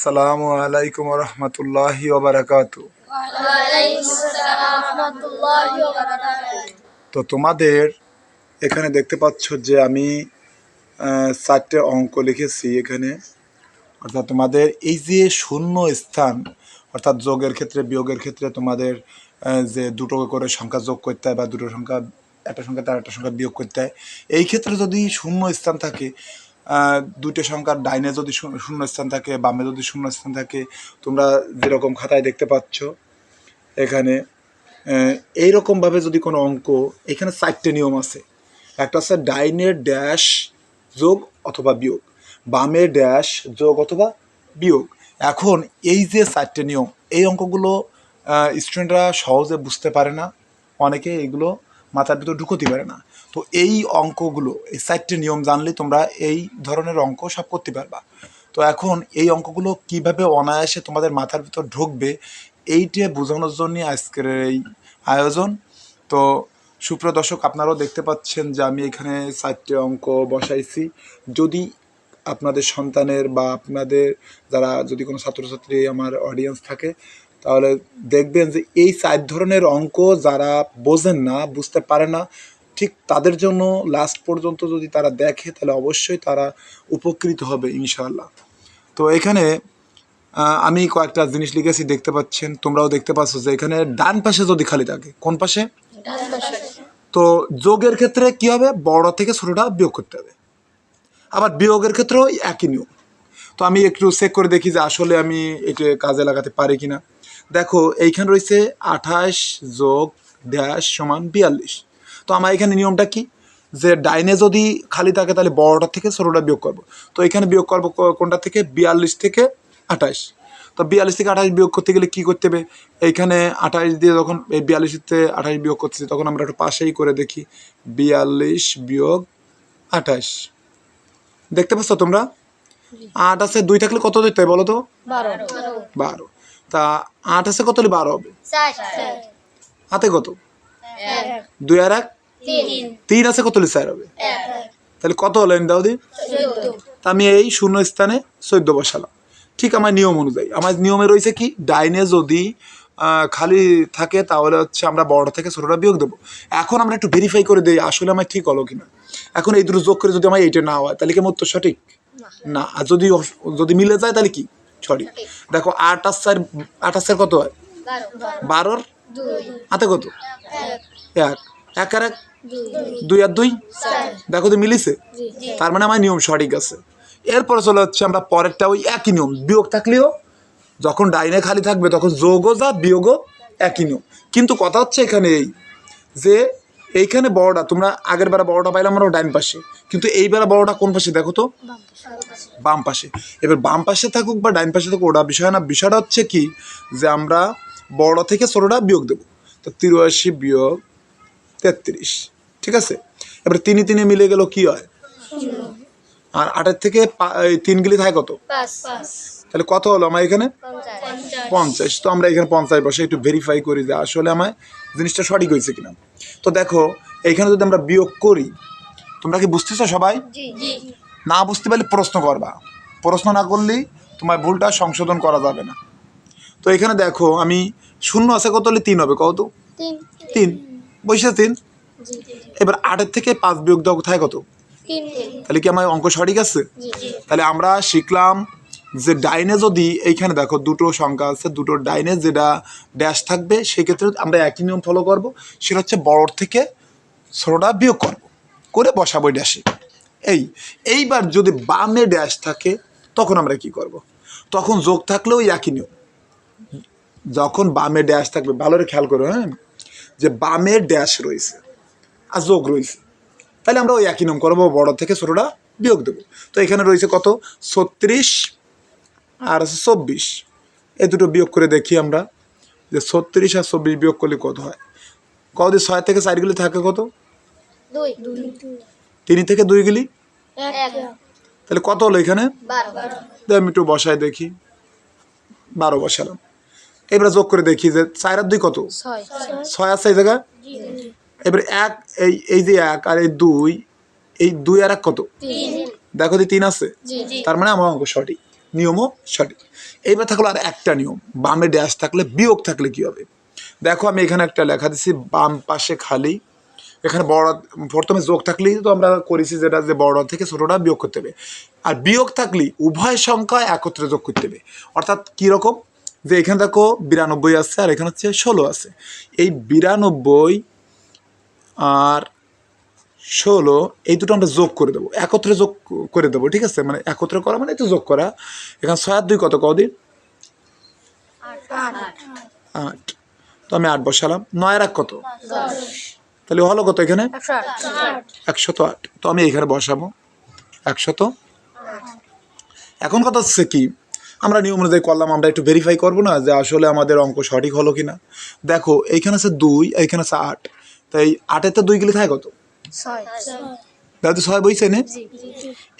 আসসালামু আলাইকুম রহমতুল্লাহি ওবরাকাত। তো তোমাদের এখানে দেখতে পাচ্ছ যে আমি চারটে অঙ্ক লিখেছি এখানে। অর্থাৎ তোমাদের এই যে শূন্য স্থান, অর্থাৎ যোগের ক্ষেত্রে, বিয়োগের ক্ষেত্রে তোমাদের যে দুটো করে সংখ্যা যোগ করতে হয় বা দুটো সংখ্যা, একটা সংখ্যা তার একটা সংখ্যা বিয়োগ করতে হয়, এই ক্ষেত্রে যদি শূন্য স্থান থাকে দুটো সংখ্যার ডাইনে যদি শূন্য- স্থান থাকে বামে যদি শূন্য স্থান থাকে তোমরা যেরকম খাতায় দেখতে পাচ্ছ এখানে আহ, এইরকমভাবে যদি কোনো অঙ্ক এখানে চারটে নিয়ম আছে। একটা আছে ডাইনের ড্যাশ যোগ অথবা বিয়োগ বামে ড্যাশ যোগ অথবা বিয়োগ। এখন এই যে চারটে নিয়ম এই অঙ্কগুলো স্টুডেন্টরা সহজে বুঝতে পারে না অনেকে এগুলো মাথার ভিতর ঢুকোতে পারে না। তো এই অঙ্কগুলো, এই চারটে নিয়ম জানলে তোমরা এই ধরনের অঙ্ক সব করতে পারবা। তো এখন এই অঙ্কগুলো কীভাবে অনায়াসে তোমাদের মাথার ভিতর ঢুকবে, এইটা বোঝানোর জন্য আজকের এই আয়োজন। তো সুপ্রিয় দর্শক, আপনারাও দেখতে পাচ্ছেন যে আমি এখানে চারটে অঙ্ক বসাইছি। যদি আপনাদের সন্তানের বা আপনাদের যারা যদি কোনো ছাত্রছাত্রী, আমার অডিয়েন্স থাকে তাহলে দেখবেন যে এই চার ধরনের অঙ্ক যারা বোঝেন না বুঝতে পারে না ঠিক তাদের জন্য লাস্ট পর্যন্ত যদি তারা দেখে তাহলে অবশ্যই তারা উপকৃত হবে ইনশাআল্লাহ। তো এখানে আমি কয়েকটা জিনিস লিখেছি দেখতে পাচ্ছেন তোমরাও দেখতে পাচ্ছ যে এখানে ডান পাশে যদি খালি থাকে কোন পাশে? তো যোগের ক্ষেত্রে কি হবে? বড় থেকে ছোটটা বিয়োগ করতে হবে। আবার বিয়োগের ক্ষেত্রেও একই নিয়ম। তো আমি একটু চেক করে দেখি যে আসলে আমি এটা কাজে লাগাতে পারি কিনা। দেখো এইখানে রয়েছে আঠাশ যোগ ড্যাশ সমান বিয়াল্লিশ। তো আমার এখানে নিয়মটা কি? যে ডাইনে যদি খালি থাকে তাহলে বড়টা থেকে ছোটোটা বিয়োগ করব। তো এখানে বিয়োগ করব কোনটা থেকে? বিয়াল্লিশ থেকে আঠাশ। তো বিয়াল্লিশ থেকে আঠাশ বিয়োগ করতে গেলে কী করতে হবে? এইখানে আঠাশ দিয়ে যখন এই বিয়াল্লিশতে আঠাশ বিয়োগ করতেছি তখন আমরা একটু পাশেই করে দেখি। বিয়াল্লিশ বিয়োগ আঠাশ। দেখতে পাচ্ছ তোমরা? আট আছে দুই থাকলে কত দিতে হয় বলো তো? বারো। বারো। তা আট আছে কত হলে বারো হবে? হাতে কত? দুই আর এক? তিন। আছে কত হলে চার হবে? তাহলে কত হলো দাও দি চোদ্দ। তা আমি এই শূন্য স্থানে চোদ্দ বসালাম। ঠিক আমার নিয়ম অনুযায়ী। আমার নিয়মে রয়েছে কি? ডাইনে যদি খালি থাকে তাহলে হচ্ছে আমরা বড়টা থেকে ছোটটা বিয়োগ দেবো। এখন আমরা একটু ভেরিফাই করে দিই আসলে আমার ঠিক হলো কিনা। এখন এই দুটো যোগ করে যদি আমার এইটা না হয় তাহলে কি আমার উত্তর সঠিক? না। আর যদি যদি মিলে যায় তাহলে কি? সঠিক দেখো আট আর চার আট চার কত হয়? বারোর? হাতে কত? এক। এক। আর এক? দুই। দুই আর দুই? দেখো তো মিলিছে? তার মানে আমার নিয়ম সঠিক আছে। এরপরে চলে হচ্ছে আমরা পরেরটা ওই একই নিয়ম। বিয়োগ থাকলেও যখন ডাইনে খালি থাকবে তখন যোগও যা বিয়োগও একই নিয়ম। কিন্তু কথা হচ্ছে এখানে এই যে এইখানে বড়টা, তোমরা আগের বেলা বড়টা পাইলাম আমরা ডাইন পাশে। কিন্তু এইবার বড়টা কোন পাশে দেখো তো? বাম পাশে। এবার বাম পাশে থাকুক বা ডাইন পাশে থাকুক, ওটা বিষয় না। বিষয়টা হচ্ছে কি? যে আমরা বড় থেকে ছোটোটা বিয়োগ দেবো। তো তিরাশি বিয়োগ তেত্রিশ, ঠিক আছে? এবার তিনি তিনে মিলে গেল কি হয়? আর আটের থেকে পা- এই তিন গিলি থাকে কত? তাহলে কত হলো আমার এখানে? পঞ্চাশ। তো আমরা এখানে পঞ্চাশ বসে একটু ভেরিফাই করি যে আসলে আমার জিনিসটা সঠিক হয়েছে কিনা। তো দেখো এইখানে যদি আমরা বিয়োগ করি তোমরা কি বুঝতেছো সবাই? জি। জি। না বুঝতে পারলে প্রশ্ন করবা। প্রশ্ন না করলেই তোমার ভুলটা সংশোধন করা যাবে না। তো এখানে দেখো আমি শূন্য আছে কত হলে তিন হবে কত? তিন। বসে তিন। এবার আটের থেকে পাঁচ বিয়োগ দেওয়া কোথায় কত? তাহলে কি আমার অঙ্ক সঠিক আছে? তাহলে আমরা শিখলাম যে ডাইনে যদি এইখানে দেখো দুটো সংখ্যা আছে দুটো ডাইনে যেটা ড্যাশ থাকবে সেক্ষেত্রে আমরা একই নিয়ম ফলো করব। সেটা হচ্ছে বড় থেকে ছোটোটা বিয়োগ করব। করে বসাবো ড্যাশে এই এইবার যদি বামে ড্যাশ থাকে তখন আমরা কি করব। তখন যোগ থাকলেও ওই একই নিয়ম। যখন বামে ড্যাশ থাকবে ভালো করে খেয়াল করো হ্যাঁ? যে বামে ড্যাশ রয়েছে আর যোগ রয়েছে। তাহলে আমরা ওই একই নিয়ম করব বড় থেকে ছোটোটা বিয়োগ দেবো। তো এখানে রয়েছে কত? ছত্রিশ আর আছে চব্বিশ। এই দুটো বিয়োগ করে দেখি আমরা যে ছত্রিশ আর চব্বিশ বিয়োগ করলে কত হয়? কত ছয় থেকে চার গিলি থাকে কত? তিন থেকে দুই গিলি? তাহলে কত হলো এখানে? আমি একটু বসায় দেখি। বারো বসালাম। এবারে যোগ করে দেখি যে চার আর দুই কত? ছয় আছে এই জায়গায়? এবারে এক এই এই যে এক আর এই দুই এই দুই আর এক কত? দেখো যে তিন আছে? তার মানে আমার অঙ্ক সঠিক। নিয়মও সঠিক। এইবার থাকল আর একটা নিয়ম। বামে ড্যাশ থাকলে বিয়োগ থাকলে কি হবে? দেখো আমি এখানে একটা লেখা দিচ্ছি বাম পাশে খালি। এখানে বড় প্রথমে যোগ থাকলেই তো আমরা করেছি যেটা যে বড় থেকে ছোটটা বিয়োগ করতে হবে। আর বিয়োগ থাকলেই উভয় সংখ্যা একত্রে যোগ করতে হবে। অর্থাৎ কীরকম যে এখানে দেখো বিরানব্বই আছে আর এখানে হচ্ছে ষোলো আছে। এই বিরানব্বই আর ষোলো এই দুটো আমরা যোগ করে দেবো। একত্রে যোগ করে দেবো ঠিক আছে? মানে একত্রে করা মানে তো যোগ করা। এখানে ছয় আর দুই কত? কদিন আট। তো আমি আট বসালাম। নয় আর এক কত তাহলে হলো কত এখানে? একশত আট। তো আমি এখানে বসাবো। একশত এখন কথা হচ্ছে কি? আমরা নিয়ম অনুযায়ী করলাম আমরা একটু ভেরিফাই করব না যে আসলে আমাদের অঙ্ক সঠিক হলো কি না দেখো এইখানে আছে দুই এইখানে আছে আট। তাই আটের তো দুই গেলে থাকে কত? তাহলে তো ছয় বইছে নে?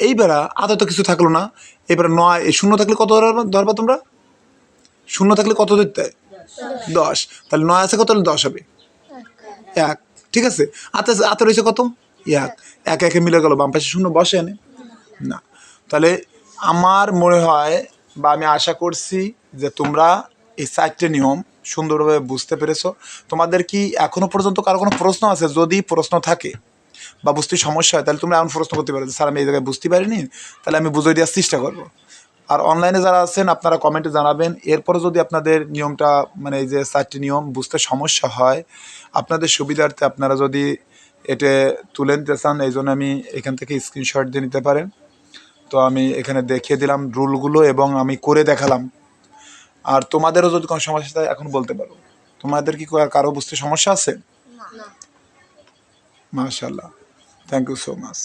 এইবার আদা তো কিছু থাকল না। এবার নয় শূন্য থাকলে কত ধরবা ধরবা তোমরা? শূন্য থাকলে কত হয়? দশ। তাহলে নয় আছে কত? হলে দশ হবে। এক। ঠিক আছে? আতে আতে রয়েছে কত? এক। এক একে মিলে গেল বাম পাশে শূন্য বসে এনে না। তাহলে আমার মনে হয় বা আমি আশা করছি যে তোমরা এই চারটে নিয়ম সুন্দরভাবে বুঝতে পেরেছ। তোমাদের কি এখনও পর্যন্ত কারও কোনো প্রশ্ন আছে? যদি প্রশ্ন থাকে বা বুঝতে সমস্যা হয়, তাহলে তোমরা এমন প্রশ্ন করতে পারো স্যার, আমি এই জায়গায় বুঝতে পারিনি, তাহলে আমি বুঝিয়ে দেওয়ার চেষ্টা করব। আর অনলাইনে যারা আছেন, আপনারা কমেন্টে জানাবেন। এরপরে যদি আপনাদের নিয়মটা মানে এই যে চারটি নিয়ম বুঝতে সমস্যা হয়, আপনাদের সুবিধার্থে আপনারা যদি এটা তুলে নিতে চান, এই জন্য আমি এখান থেকে স্ক্রিনশট দিয়ে নিতে পারেন। তো আমি এখানে দেখিয়ে দিলাম রুলগুলো এবং আমি করে দেখালাম। আর তোমাদেরও যদি কোনো সমস্যা থাকে এখন বলতে পারো। তোমাদের কি কারও বুঝতে সমস্যা আছে? মাশাল্লাহ থ্যাংক ইউ সো মাচ